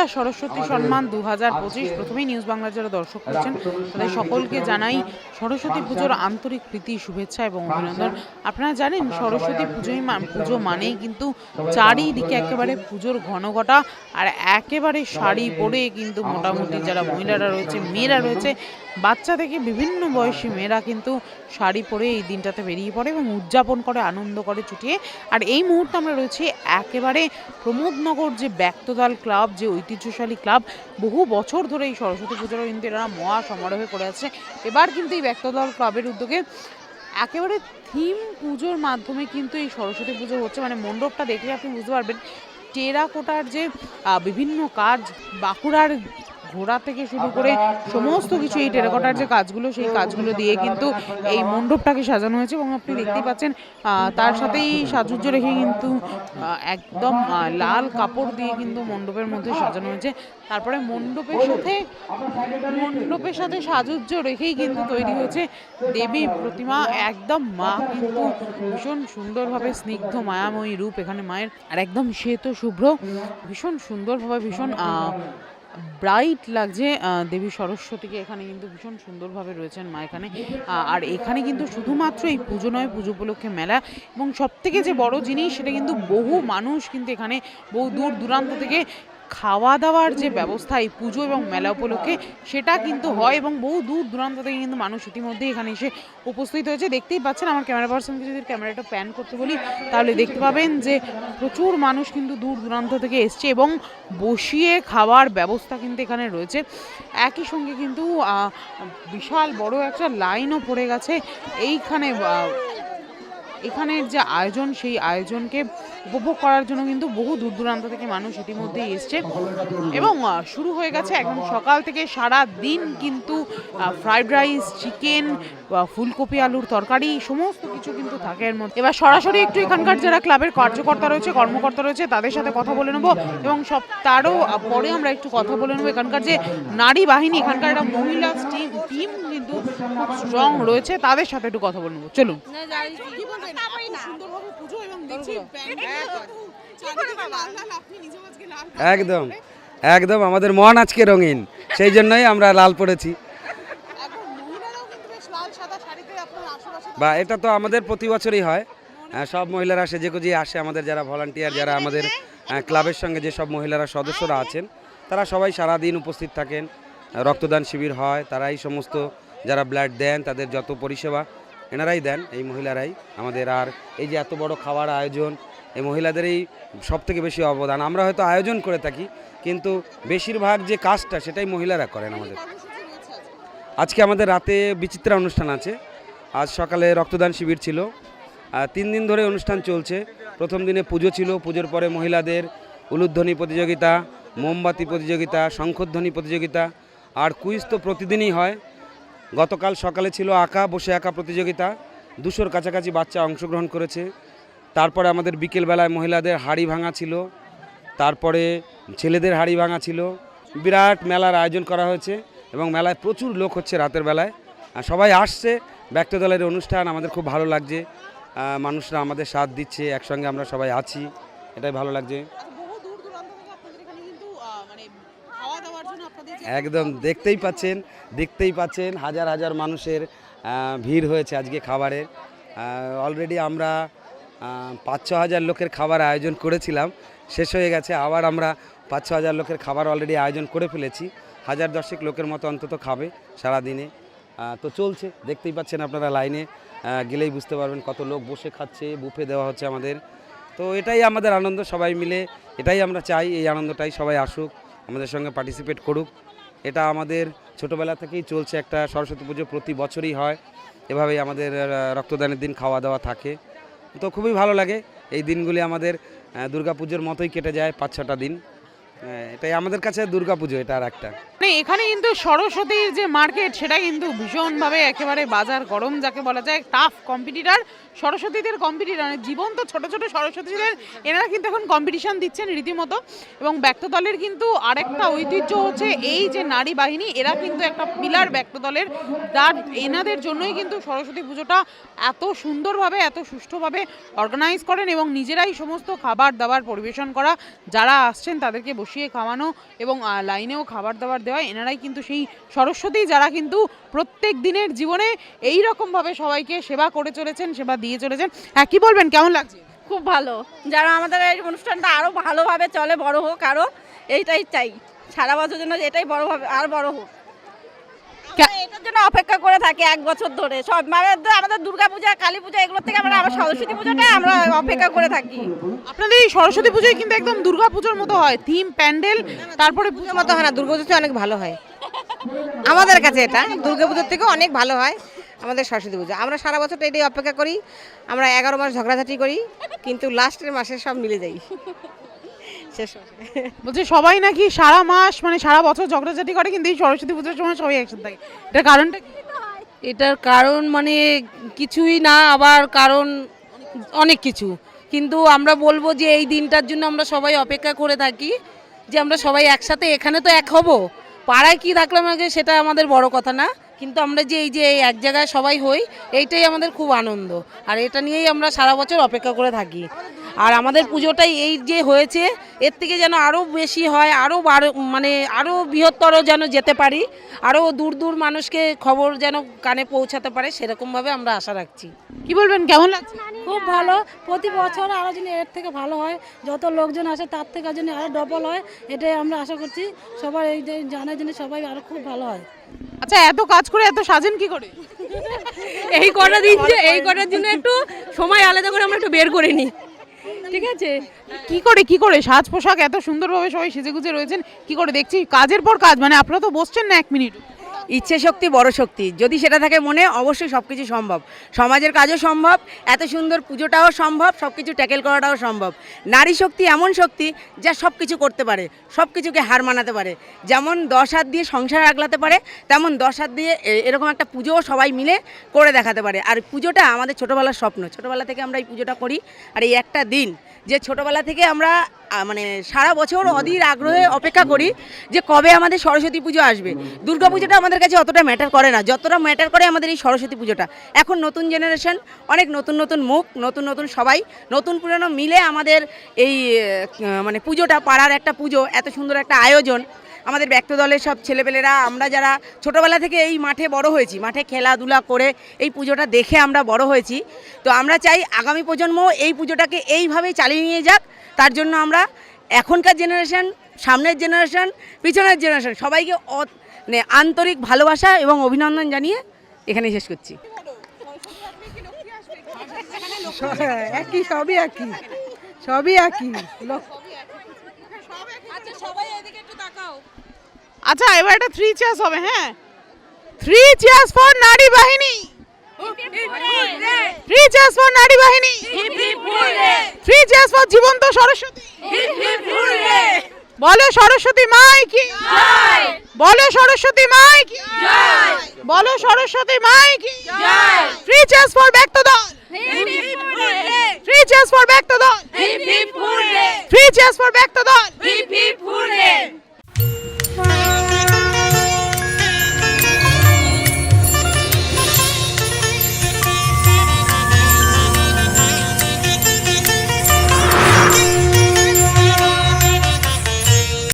ত্রিপুরা সরস্বতী সম্মান দু হাজার পঁচিশ প্রথমেই নিউজ বাংলার যারা দর্শক করছেন তাদের সকলকে জানাই সরস্বতী পুজোর আন্তরিক প্রীতি শুভেচ্ছা এবং অভিনন্দন। আপনারা জানেন সরস্বতী পুজোই পুজো মানেই কিন্তু চারিদিকে একেবারে পুজোর ঘনঘটা আর একেবারে শাড়ি পরে কিন্তু মোটামুটি যারা মহিলারা রয়েছে মেয়েরা রয়েছে বাচ্চা থেকে বিভিন্ন বয়সী মেয়েরা কিন্তু শাড়ি পরে এই দিনটাতে বেরিয়ে পড়ে এবং উদযাপন করে, আনন্দ করে ছুটিয়ে আর এই মুহূর্তে আমরা রয়েছি একেবারে প্রমোদনগর যে ব্যক্তদল ক্লাব, যে ঐতিহ্যশালী ক্লাব, বহু বছর ধরে এই সরস্বতী পুজোর কিন্তু এরা মহা সমারোহে করে আছে। এবার কিন্তু এই ব্যক্তদল ক্লাবের উদ্যোগে একেবারে থিম পুজোর মাধ্যমে কিন্তু এই সরস্বতী পুজো হচ্ছে। মানে মণ্ডপটা দেখলে আপনি বুঝতে পারবেন, টেরাকোটার যে বিভিন্ন কাজ, বাঁকুড়ার ঘোড়া থেকে শুরু করে সমস্ত কিছু এই টেরাকোটার যে কাজগুলো, সেই কাজগুলো দিয়ে কিন্তু এই মণ্ডপটাকে সাজানো হয়েছে এবং আপনি দেখতেই পাচ্ছেন তার সাথেই সাজুজ্য রেখে কিন্তু একদম লাল কাপড় দিয়ে কিন্তু মণ্ডপের মধ্যে সাজানো হয়েছে। তারপরে মণ্ডপের সাথে মণ্ডপের সাথে সাজুজ্য রেখেই কিন্তু তৈরি হয়েছে দেবী প্রতিমা। একদম মা কিন্তু ভীষণ সুন্দরভাবে স্নিগ্ধ, মায়াময়ী রূপ এখানে মায়ের। আর একদম শ্বেত, শুভ্র, ভীষণ সুন্দরভাবে, ভীষণ ব্রাইট লাগছে দেবী সরস্বতীকে। এখানে কিন্তু ভীষণ সুন্দরভাবে রয়েছেন মা এখানে। আর এখানে কিন্তু শুধুমাত্র এই পুজো নয়, পুজো উপলক্ষে মেলা। এবং সবথেকে যে বড় জিনিস, সেটা কিন্তু বহু মানুষ কিন্তু এখানে বহু দূর দূরান্ত থেকে খাওয়া দাওয়ার যে ব্যবস্থা, এই পুজো এবং মেলা উপলক্ষে সেটা কিন্তু হয় এবং বহু দূর দূরান্ত থেকে কিন্তু মানুষ ইতিমধ্যে এখানে এসে উপস্থিত হয়েছে। দেখতেই পাচ্ছেন আমার ক্যামেরা পার্সনকে যদি ক্যামেরাটা প্যান করতে বলি, তাহলে দেখতে পাবেন যে প্রচুর মানুষ কিন্তু দূর দূরান্ত থেকে এসছে এবং বসিয়ে খাওয়ার ব্যবস্থা কিন্তু এখানে রয়েছে। একই সঙ্গে কিন্তু বিশাল বড় একটা লাইনও পড়ে গেছে। এইখানে এখানের যে আয়োজন, সেই আয়োজনকে উপভোগ করার জন্য কিন্তু বহু দূর দূরান্ত থেকে মানুষ ইতিমধ্যেই এসছে। এবং শুরু হয়ে গেছে একদম সকাল থেকে সারা দিন কিন্তু ফ্রাইড রাইস চিকেন ফুলকপি আলুর তরকারি সমস্ত কিছু কিন্তু থাকে এর মধ্যে। এবার সরাসরি একটু এখানকার যারা ক্লাবের কার্যকর্তা রয়েছে কর্মকর্তা রয়েছে তাদের সাথে কথা বলে নেব। এবং সব তারও পরে আমরা একটু কথা বলে নেব এখানকার যে নারী বাহিনী এখানকার একটা মহিলা টিম টিম কিন্তু খুব স্ট্রং রয়েছে। তাদের সাথে একটু কথা বলে নেব। চলুন। একদম। একদম। আমাদের মন আজকে রঙিন। সেই জন্যই আমরা লাল পড়েছি বা এটা তো আমাদের প্রতি বছরই হয়। সব মহিলারা সেজে গুজিয়ে আসে আমাদের যারা ভলান্টিয়ার যারা আমাদের ক্লাবের সঙ্গে যে সব মহিলারা সদস্যরা আছেন তারা সবাই সারা দিন উপস্থিত থাকেন। রক্তদান শিবির হয় তারাই সমস্ত যারা ব্লাড দেন তাদের যত পরিষেবা এনারাই দেন, এই মহিলারাই। আমাদের আর এই যে এত বড় খাওয়ার আয়োজন, এই মহিলাদেরই সব থেকে বেশি অবদান। আমরা হয়তো আয়োজন করে থাকি, কিন্তু বেশিরভাগ যে কাজটা সেটাই মহিলারা করেন আমাদের। আজকে আমাদের রাতে বিচিত্রা অনুষ্ঠান আছে। আজ সকালে রক্তদান শিবির ছিল। তিন দিন ধরে অনুষ্ঠান চলছে। প্রথম দিনে পুজো ছিল। পুজোর পরে মহিলাদের উলুধ্বনি প্রতিযোগিতা, মোমবাতি প্রতিযোগিতা, শঙ্খধ্বনি প্রতিযোগিতা। আর কুইজ তো প্রতিদিনই হয়। গতকাল সকালে ছিল আঁকা, বসে আঁকা প্রতিযোগিতা। দুশোর কাছাকাছি বাচ্চা অংশগ্রহণ করেছে। তারপরে আমাদের বিকেলবেলায় মহিলাদের হাড়ি ভাঙা ছিল। তারপরে ছেলেদের হাড়ি ভাঙা ছিল। বিরাট মেলার আয়োজন করা হয়েছে এবং মেলায় প্রচুর লোক হচ্ছে রাতের বেলায়। আর সবাই আসছে, ব্যক্ত দলের অনুষ্ঠান, আমাদের খুব ভালো লাগছে। মানুষরা আমাদের সাথ দিচ্ছে, একসঙ্গে আমরা সবাই আছি। এটাই ভালো লাগছে। একদম দেখতেই পাচ্ছেন দেখতেই পাচ্ছেন হাজার হাজার মানুষের ভিড় হয়েছে আজকে খাবারের। অলরেডি আমরা পাঁচ ছ হাজার লোকের খাবার আয়োজন করেছিলাম, শেষ হয়ে গেছে, আবার আমরা পাঁচ ছ হাজার লোকের খাবার অলরেডি আয়োজন করে ফেলেছি। হাজার দশেক লোকের মতো অন্তত খাবে সারা দিনে তো চলছে, দেখতেই পাচ্ছেন আপনারা লাইনে গেলেই বুঝতে পারবেন কত লোক বসে খাচ্ছে, বুফে দেওয়া হচ্ছে আমাদের। তো এটাই আমাদের আনন্দ সবাই মিলে, এটাই আমরা চাই, এই আনন্দটাই সবাই আসুক, আমাদের সঙ্গে পার্টিসিপেট করুক। এটা আমাদের ছোটোবেলা থেকেই চলছে একটা সরস্বতী পুজো, প্রতি বছরই হয়। এভাবেই আমাদের রক্তদানের দিন খাওয়া দাওয়া থাকে। তো খুবই ভালো লাগে। এই দিনগুলি আমাদের দুর্গা পুজোর মতোই কেটে যায়, পাঁচ ছটা দিন। এটাই আমাদের কাছে দুর্গা পুজো এটা আর একটা। মানে এখানে কিন্তু সরস্বতীর যে মার্কেট, সেটা কিন্তু ভীষণভাবে একেবারে বাজার গরম, যাকে বলা যায় টাফ কম্পিটিটার সরস্বতীদের কম্পিটিশন জীবন্ত ছোট ছোট সরস্বতীদের, এনারা কিন্তু এখন কম্পিটিশন দিচ্ছেন রীতিমতো। এবং ব্যক্ত দলের কিন্তু আরেকটা ঐতিহ্য হচ্ছে এই যে নারী বাহিনী, এরা কিন্তু একটা পিলার ব্যক্ত দলের। যার এনাদের জন্যই কিন্তু সরস্বতী পুজোটা এত সুন্দরভাবে, এত সুষ্ঠুভাবে অর্গানাইজ করেন এবং নিজেরাই সমস্ত খাবার দাবার পরিবেশন করা, যারা আসছেন তাদেরকে বসিয়ে খাওয়ানো এবং লাইনেও খাবার দাবার দেওয়া, এনারাই কিন্তু সেই সরস্বতী যারা কিন্তু প্রত্যেক দিনের জীবনে এই রকমভাবে সবাইকে সেবা করে চলেছেন, সেবা দিয়ে চলেছেন। হ্যাঁ কি বলবেন? কেমন লাগছে? খুব ভালো। যেন আমাদের এই অনুষ্ঠানটা আরও ভালোভাবে চলে বড় হোক আরও এইটাই চাই। সারা বছর জন্য এটাই বড় হবে আর বড় হোক। এটার জন্য অপেক্ষা করে থাকি এক বছর ধরে। সব মানে আমাদের দুর্গা পূজা কালী পূজা এগুলোর থেকে আমরা আবার সরস্বতী পূজাটাই আমরা অপেক্ষা করে থাকি। আপনাদের এই সরস্বতী পুজোয় কিন্তু একদম দুর্গা পুজোর মতো হয়। থিম প্যান্ডেল তারপরে পুজোর মতো হয় না। দুর্গাপুজোতে অনেক ভালো হয়। আমাদের কাছে এটা। দুর্গাপুজোর থেকে অনেক ভালো হয়। আমাদের সরস্বতী পুজো। আমরা সারা বছরটা এটাই অপেক্ষা করি আমরা এগারো মাস ঝগড়াঝাটি করি কিন্তু লাস্টের মাসে সব মিলে যাই। শেষ বলছে সবাই নাকি সারা মাস মানে সারা বছর ঝগড়াঝাটি করে কিন্তু এই সরস্বতী পুজোর সময় সবাই একসাথে থাকে। এটা কারণটা এটার কারণ মানে কিছুই না আবার কারণ অনেক কিছু। কিন্তু আমরা বলব যে এই দিনটার জন্য আমরা সবাই অপেক্ষা করে থাকি যে আমরা সবাই একসাথে এখানে তো এক হব। পাড়ায় কি থাকলাম আগে সেটা আমাদের বড় কথা না। কিন্তু আমরা যে এই যে এই এক জায়গায় সবাই হই এইটাই আমাদের খুব আনন্দ। আর এটা নিয়েই আমরা সারা বছর অপেক্ষা করে থাকি। আর আমাদের পুজোটাই এই যে হয়েছে এর থেকে যেন আরও বেশি হয় আরও বারো মানে আরও বৃহত্তর যেন যেতে পারি আরও দূর দূর মানুষকে খবর যেন কানে পৌঁছাতে পারে সেরকমভাবে আমরা আশা রাখছি। কি বলবেন কেমন লাগছে? খুব ভালো। প্রতি বছর আরও যেন এর থেকে ভালো হয় যত লোকজন আসে তার থেকে যেন আরও ডবল হয় এটাই আমরা আশা করছি। সবার এই যে জানার জন্য সবাই আরও খুব ভালো হয়। আচ্ছা এত কাজ করে এত সাজেন কি করে? এই কটা দিন যে এই কটার জন্য একটু সময় আলাদা করে আমরা একটু বের করে নিই। ঠিক আছে? কি করে কি করে? সাজ পোশাক এত সুন্দরভাবে সবাই সেজে গুজে রয়েছেন কি করে দেখছি? কাজের পর কাজ মানে আপনারা তো বসছেন না এক মিনিট। ইচ্ছে শক্তি বড় শক্তি। যদি সেটা থাকে মনে, অবশ্যই সব কিছু সম্ভব। সমাজের কাজও সম্ভব, এত সুন্দর পুজোটাও সম্ভব সব কিছু ট্যাকেল করাটাও সম্ভব। নারী শক্তি এমন শক্তি যা সব কিছু করতে পারে সব কিছুকে হার মানাতে পারে। যেমন দশ হাত দিয়ে সংসার আগলাতে পারে, তেমন দশ হাত দিয়ে এরকম একটা পুজোও সবাই মিলে করে দেখাতে পারে। আর পুজোটা আমাদের ছোটোবেলার স্বপ্ন। ছোটোবেলা থেকে আমরা এই পুজোটা করি, আর এই একটা দিন যে ছোটবেলা থেকে আমরা মানে সারা বছর অধীর আগ্রহে অপেক্ষা করি যে কবে আমাদের সরস্বতী পুজো আসবে। দুর্গা পুজোটা আমাদের কাছে অতটা ম্যাটার করে না। যতটা ম্যাটার করে আমাদের এই সরস্বতী পুজোটা। এখন নতুন জেনারেশন অনেক নতুন নতুন মুখ, নতুন নতুন সবাই, নতুন পুরনো মিলে আমাদের এই মানে পুজোটা, পাড়ার একটা পুজো, এত সুন্দর একটা আয়োজন। আমাদের ব্যক্ত দলের সব ছেলেপেলেরা, আমরা যারা ছোটোবেলা থেকে এই মাঠে বড় হয়েছি, মাঠে খেলাধুলা করে এই পুজোটা দেখে আমরা বড় হয়েছি। তো আমরা চাই আগামী প্রজন্ম এই পুজোটাকে এইভাবেই চালিয়ে নিয়ে যাক, তার জন্য আমরা এখনকার জেনারেশন সামনের জেনারেশন পিছনের জেনারেশন সবাইকে মানে আন্তরিক ভালোবাসা এবং অভিনন্দন জানিয়ে এখানে শেষ করছি। একই, সবই একই সবই একই আচ্ছা এবার এটা থ্রি চেয়ার্স হবে হ্যাঁ। থ্রি চেয়ার্স ফর নারী বাহিনী। থ্রি চেয়ার্স ফর নারী বাহিনী। থ্রি চেয়ার্স ফর জীবন্ত সরস্বতী। বলো সরস্বতী মাই কি? বলো সরস্বতী মাই কি? বলো সরস্বতী মাই কি? থ্রি চেয়ার্স ফর ব্যক্ত দল। থ্রি চেয়ার্স ফর ব্যক্ত দল। থ্রি চেয়ার্স ফর ব্যক্ত দল।